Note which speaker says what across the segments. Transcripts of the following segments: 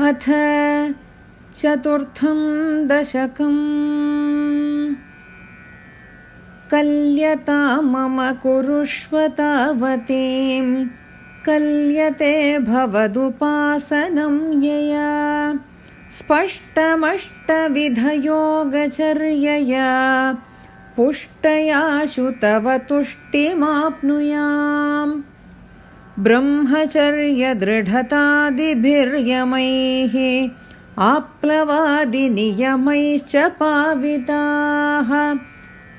Speaker 1: अथ चतुर्थं दशकम्। कल्यता मम कुरुष्व तावतीं। कल्यते भवदुपासनं यया। स्पष्टमष्टविधयोगचर्यया। पुष्टयाशु तव तुष्टिमाप्नुयाम् ब्रह्मचर्यदृढतादिभिर्यमैः आप्लवादिनियमैश्च पाविताः।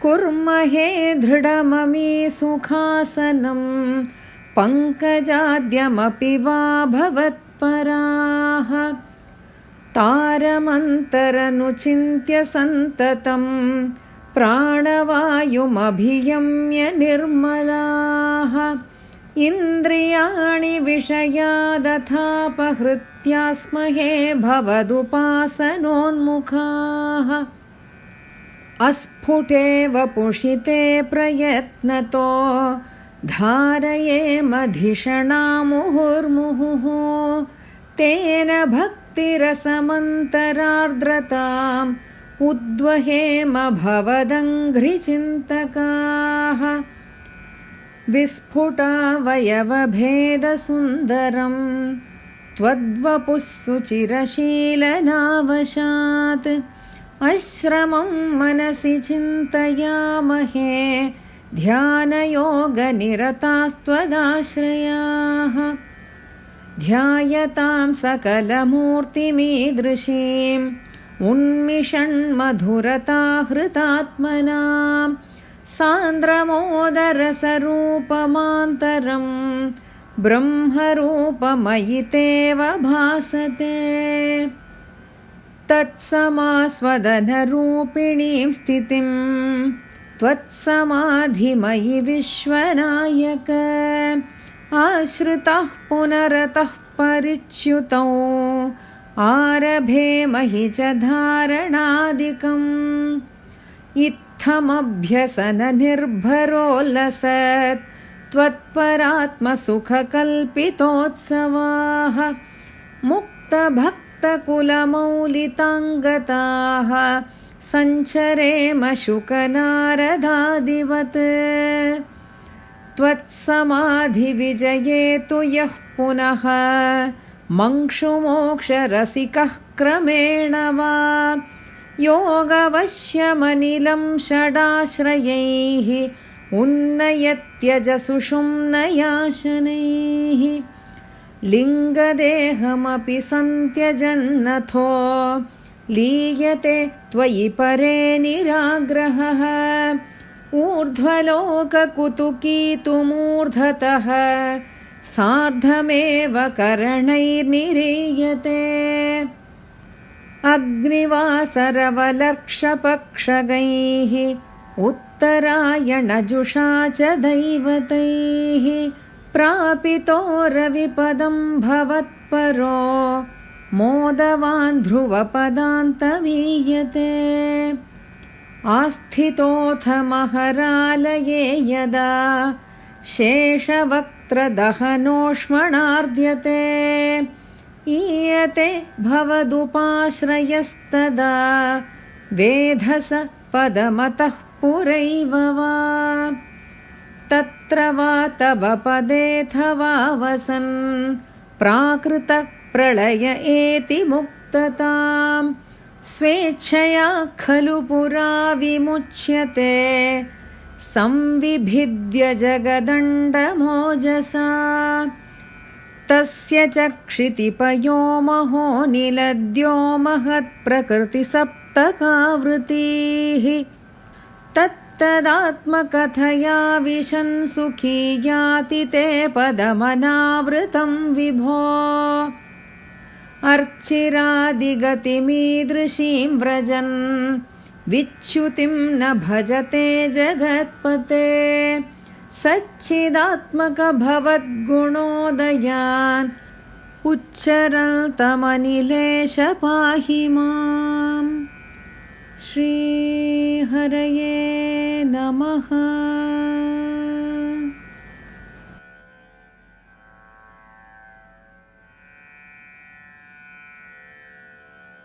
Speaker 1: कुर्महे दृढममी सुखासनं पङ्कजाद्यमपि वा भवत्पराः। तारमन्तरनुचिन्त्य सन्ततं प्राणवायुमभियम्य निर्मलाः इन्द्रियाणि विषयादथापहृत्यास्महे भवदुपासनोन्मुखाः अस्फुटेव पुषिते प्रयत्नतो धारयेमधिषणा मुहुर्मुहुः तेन भक्तिरसमन्तरार्द्रताम् उद्वहेम भवदङ्घ्रिचिन्तकाः विस्फुटावयवभेदसुन्दरं त्वद्वपुः सुचिरशीलनावशात् अश्रमं मनसि चिन्तयामहे ध्यानयोगनिरतास्त्वदाश्रयाः ध्यायतां सकलमूर्तिमीदृशीम् उन्मिषन्मधुरताहृतात्मनां सान्द्रमोदरसरूपमान्तरं ब्रह्मरूपमयि तेव भासते। तत्समास्वदनरूपिणीं स्थितिं त्वत्समाधिमयि विश्वनायक। आश्रितः पुनरतः परिच्युतौ आरभेमहि च धारणादिकम् इत्थमभ्यसननिर्भरोल्लसत् त्वत्परात्मसुखकल्पितोत्सवाः मुक्तभक्तकुलमौलिताङ्गताः सञ्चरेम शुकनारदादिवत्। त्वत्समाधिविजये तु यः पुनः मङ्क्षुमोक्षरसिकः क्रमेण वा। योगवश्यमनिलं षडाश्रयैः उन्नयत्यजसुषुम्नयाशनैः लिङ्गदेहमपि सन्त्यजन्नथो लीयते त्वयि परे निराग्रहः ऊर्ध्वलोककुतुकीतुमूर्धतः सार्धमेव करणैर्निरीयते। अग्निवासरवलक्षपक्षगैः उत्तरायणजुषा च दैवतैः प्रापितो रविपदं भवत्परो मोदवान् ध्रुवपदान्तमीयते आस्थितोऽथ महरालये यदा शेषवक्त्रदहनोष्मणार्ध्यते ईयते भवदुपाश्रयस्तदा वेधस पदमतः पुरैव वा। तत्र वा तव पदेऽथवा वसन्। प्राकृतप्रलय एति मुक्तताम्। स्वेच्छया खलु पुरा विमुच्यते। संविभिद्य जगदण्डमोजसा तस्य च क्षितिपयो महो निलद्यो महत्प्रकृतिसप्तकावृतीः तत्तदात्मकथया विशन् सुखी याति ते पदमनावृतं विभो। अर्चिरादिगतिमीदृशीं व्रजन् विच्युतिं न भजते जगत्पते। सच्चिदात्मकभवद्गुणोदयान् उच्चरल्तमनिलेश पाहि माँ श्रीहरये नमः।